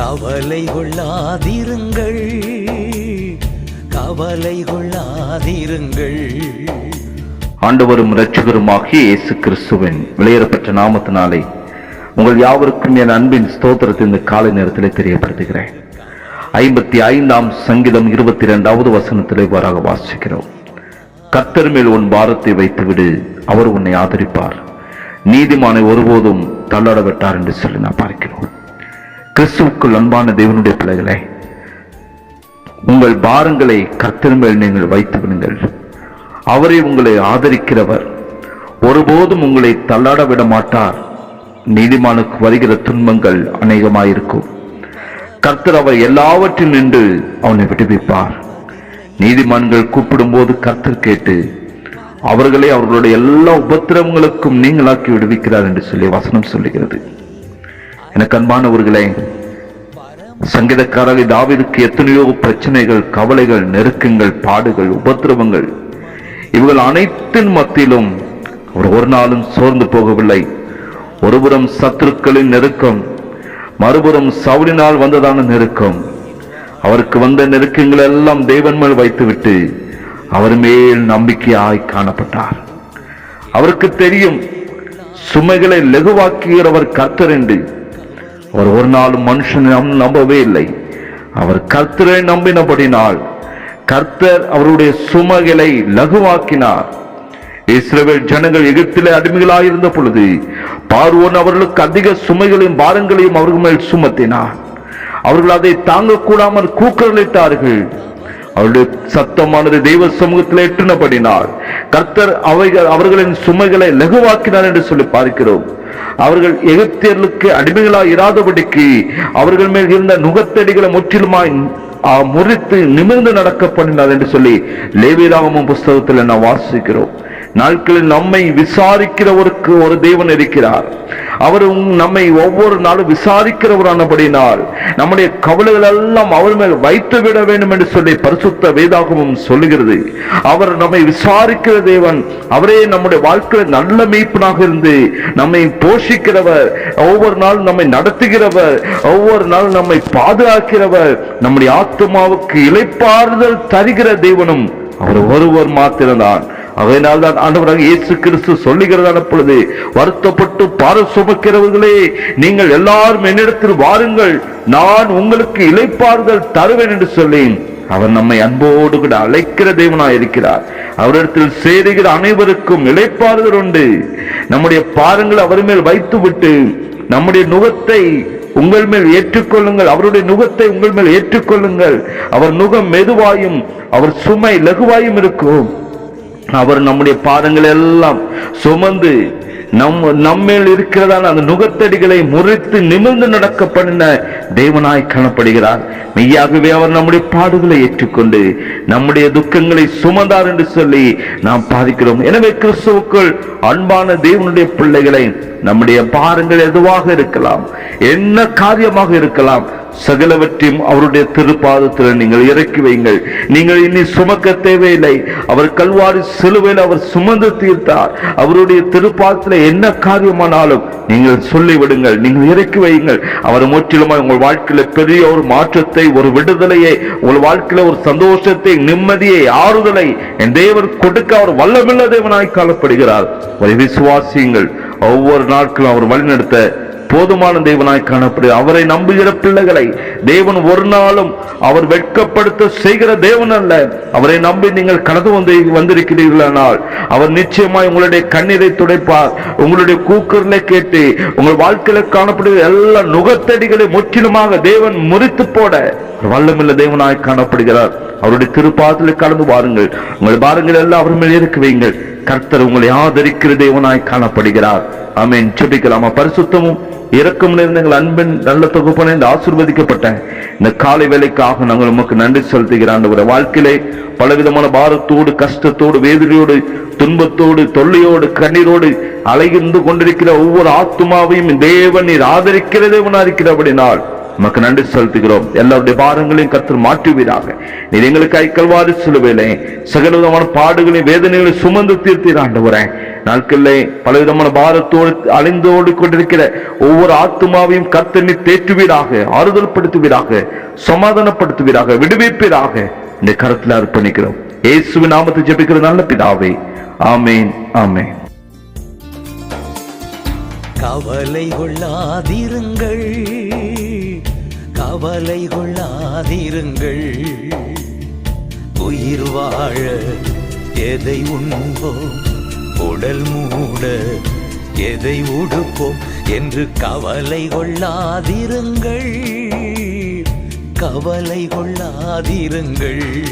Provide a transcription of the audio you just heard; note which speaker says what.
Speaker 1: கவலை கொள்ளாதிருங்கள் கவலை கொள்ளாதிருங்கள்
Speaker 2: ஆண்டவரும் இரட்சகருமாகிய இயேசு கிறிஸ்துவின் வெளியேறப்பட்ட நாமத்தினாலே உங்கள் யாவருக்கும் என் அன்பின் ஸ்தோத்திரத்தை இந்த காலை நேரத்திலே தெரியப்படுத்துகிறேன். ஐம்பத்தி ஐந்தாம் சங்கீதம் இருபத்தி இரண்டாவது வசனத்திலே இவ்வாறாக வாசிக்கிறோம். கர்த்தர் மேல் உன் பாரத்தை வைத்துவிடு அவர் உன்னை ஆதரிப்பார். நீதிமானை ஒருபோதும் தள்ளாட விட்டார் என்று சொல்லி நான் பார்க்கிறோம். கிறிஸ்துவுக்குள் அன்பான தேவனுடைய பிள்ளைகளை உங்கள் பாரங்களை கர்த்தர் நீங்கள் வைத்து விடுங்கள். அவரே உங்களை ஆதரிக்கிறவர். ஒருபோதும் உங்களை தள்ளாட விட மாட்டார். நீதிமானுக்கு வருகிற துன்பங்கள் அநேகமாயிருக்கும். கர்த்தர் அவர் எல்லாவற்றில் நின்று அவனை விடுவிப்பார். நீதிமான்கள் கூப்பிடும்போது கர்த்தர் கேட்டு அவர்களை அவர்களுடைய எல்லா உபத்திரவங்களுக்கும் நீங்களாக்கி விடுவிக்கிறார் என்று சொல்லி வசனம் சொல்லுகிறது. எனக்கு அன்பானவர்களே சங்கீதக்காரரை தாவிதுக்கு எத்தனையோ பிரச்சனைகள் கவலைகள் நெருக்கங்கள் பாடுகள் உபத்திரவங்கள் இவர்கள் அனைத்தின் மத்தியிலும் அவர் ஒரு நாளும் சோர்ந்து போகவில்லை. ஒருபுறம் சத்துருக்களின் நெருக்கம் மறுபுறம் சவுளினால் வந்ததான நெருக்கம். அவருக்கு வந்த நெருக்கங்கள் எல்லாம் தேவன் மேல் வைத்துவிட்டு அவர் மேல் நம்பிக்கையாய் காணப்பட்டார். அவருக்கு தெரியும் சுமைகளை லெகுவாக்குகிறவர் கர்த்தர் என்று. அவர் ஒரு நாள் மனுஷனை நம்பவே இல்லை. அவர் கர்த்தரை நம்பினபடினால் கர்த்தர் அவருடைய சுமைகளை லகுவாக்கினார். இஸ்ரேல் ஜனங்கள் எகிப்திலே அடிமைகளாக இருந்த பொழுது பார்வோன் அவர்களுக்கு அதிக சுமைகளையும் பாரங்களையும் அவர்கள் மேல் சுமத்தினார். அவர்கள் அதை தாங்க கூடாமல் அவருடைய சத்தமானது தெய்வ சமூகத்தில் எட்டுனபடினால் கர்த்தர் அவைகள் அவர்களின் சுமைகளை லகுவாக்கினார் என்று சொல்லி பார்க்கிறோம். அவர்கள் எகிப்தியர்களுக்கு அடிமைகளாக இராதபடிக்கு அவர்கள் மேல் இருந்த நுகத்தடிகளை முற்றிலுமாய் முறித்து நிமிர்ந்து நடக்க பண்ணினார் என்று சொல்லி லேவிராமம் புஸ்தகத்தில் நாம் வாசிக்கிறோம். நாட்களில் நம்மை விசாரிக்கிறவருக்கு ஒரு தேவன் இருக்கிறார். அவர் நம்மை ஒவ்வொரு நாளும் விசாரிக்கிறவரானபடினால் நம்முடைய கவலைகள் எல்லாம் அவர் மேல் வைத்து விட வேண்டும் என்று சொல்லி பரிசுத்த வேதாகமும் சொல்லுகிறது. அவர் நம்மை விசாரிக்கிற தேவன் அவரே நம்முடைய வாழ்க்கையில் நல்ல மீட்பனாக இருந்து நம்மை போஷிக்கிறவர் ஒவ்வொரு நாளும் நம்மை நடத்துகிறவர் ஒவ்வொரு நாளும் நம்மை பாதுகாக்கிறவர் நம்முடைய ஆத்மாவுக்கு இளைப்பாறுதல் தருகிற தேவனும் அவர் ஒருவர் மாத்திரம்தான். அதனால் தான் ஆண்டவராக இயேசு கிறிஸ்து சொல்லுகிறதான பொழுது வருத்தப்பட்டு பார சுமக்கிறவர்களே நீங்கள் எல்லாரும் என்னிடத்தில் வாருங்கள் நான் உங்களுக்கு இழைப்பார்கள் தருவேன் என்று சொல்லி அவர் நம்மை அன்போடு கூட அழைக்கிற தேவனாய் இருக்கிறார். அவரிடத்தில் சேருகிற அனைவருக்கும் இழைப்பார்கள் உண்டு. நம்முடைய பாரங்களை அவர் மேல் வைத்துவிட்டு நம்முடைய நுகத்தை உங்கள் மேல் ஏற்றுக்கொள்ளுங்கள். அவருடைய நுகத்தை உங்கள் மேல் ஏற்றுக்கொள்ளுங்கள். அவர் நுகம் மெதுவாயும் அவர் சுமை லகுவாயும் இருக்கும். அவர் நம்முடைய பாதங்கள் எல்லாம் சுமந்து நம் நம்மேல் இருக்கிறதான அந்த நுகத்தடிகளை முறித்து நிமிர்ந்து நடக்க பண்ணின தேவனாய் காணப்படுகிறார். மெய்யாகவே அவர் நம்முடைய பாடுகளை ஏற்றுக்கொண்டு நம்முடைய துக்கங்களை சுமந்தார் என்று சொல்லி நாம் பாதிக்கிறோம். எனவே கிறிஸ்துவுக்குள் அன்பான தேவனுடைய பிள்ளைகளை நம்முடைய பாரங்கள் எதுவாக இருக்கலாம் என்ன காரியமாக இருக்கலாம் சகலவற்றையும் அவருடைய திருப்பாதத்தில் நீங்கள் இறக்கி வைங்கள். நீங்கள் இனி சுமக்க தேவையில்லை. அவர் கல்வாரி சிலுவையில் அவர் சுமந்து தீர்த்தார். அவருடைய திருப்பாதத்தில் என்ன காரியமானாலும் நீங்கள் சொல்லிவிடுங்கள் நீங்கள் இறக்கி வையுங்கள். அவர் முற்றிலுமாய் உங்கள் வாழ்க்கையில பெரிய ஒரு மாற்றத்தை ஒரு விடுதலையை உங்கள் வாழ்க்கையில ஒரு சந்தோஷத்தை நிம்மதியை ஆறுதலை என் தேவர் கொடுக்க அவர் வல்லமில்ல தேவனாய் காணப்படுகிறார். ஒரு விசுவாசியுங்கள். ஒவ்வொரு நாட்களும் அவர் வழிநடத்த போதுமான தேவனாய் காணப்படுது அவரை நம்புகிற பிள்ளைகளை தேவன் ஒரு நாளும் அவர் வெட்கப்படுத்த செய்கிற தேவன் அல்ல. அவரை நம்பி நீங்கள் கடந்து வந்து வந்திருக்கிறீர்களானால் அவர் நிச்சயமாய் உங்களுடைய கண்ணீரை துடைப்பார். உங்களுடைய கூக்குரலை கேட்டு உங்கள் வாழ்க்கையில காணப்படுகிற எல்லா நுகத்தடிகளை முற்றிலுமாக தேவன் முறித்து போட வல்லமில்ல தேவனாய் காணப்படுகிறார். அவருடைய திருப்பாதத்தில் கலந்து வாருங்கள். உங்கள் பாருங்கள் எல்லாம் அவர் மேல் இருக்கு வைங்கள் கர்த்தர் உங்களை ஆதரிக்கிற தேவனாய் காணப்படுகிறார். ஆமேன். செபிக்கலாமா பரிசுத்தமும் இறக்கம் நிறைந்த எங்கள் அன்பின் நல்ல தொகுப்பனை இந்த ஆசிர்வதிக்கப்பட்டேன். இந்த காலை வேலைக்காக நாங்கள் உமக்கு நன்றி செலுத்துகிற ஒரு வாழ்க்கையிலே பலவிதமான பாரத்தோடு கஷ்டத்தோடு வேதனையோடு துன்பத்தோடு தொல்லையோடு கண்ணீரோடு அலைகிருந்து கொண்டிருக்கிற ஒவ்வொரு ஆத்மாவையும் தேவன் நீர் ஆதரிக்கிறதே தேவனா உமக்கு நன்றி செலுத்துகிறோம். எல்லாருடைய பாரங்களையும் கத்தர் மாற்றுவீராக. நீர் எங்களுக்கு கல்வாறு சொல்லுவேலே சகலவிதமான பாடுகளையும் வேதனைகளை சுமந்து தீர்த்தீர் வரேன் நாட்களிலே பலவிதமான பாரத்தோடு அழிந்தோடு கொண்டிருக்கிற ஒவ்வொரு ஆத்மாவையும் ஆத்துமாவையும் கத்தனை தேற்றுவீராக ஆறுதல் படுத்துவீராக சமாதானப்படுத்துவீராக விடுவிப்பீராக. இந்த கருத்தில் அர்ப்பணிக்கிறோம். இயேசுவின் நாமத்தை ஜெபிக்கிற நல்ல பிதாவே. ஆமேன் ஆமேன்.
Speaker 1: கவலை கொள்ளாதிருங்கள் கவலை கொள்ளாதிருங்கள் உயிர் வாழ எதை உண்போம்? உடல் மூட எதை உடுப்போம்? என்று கவலை கொள்ளாதிருங்கள். கவலை கொள்ளாதிருங்கள்.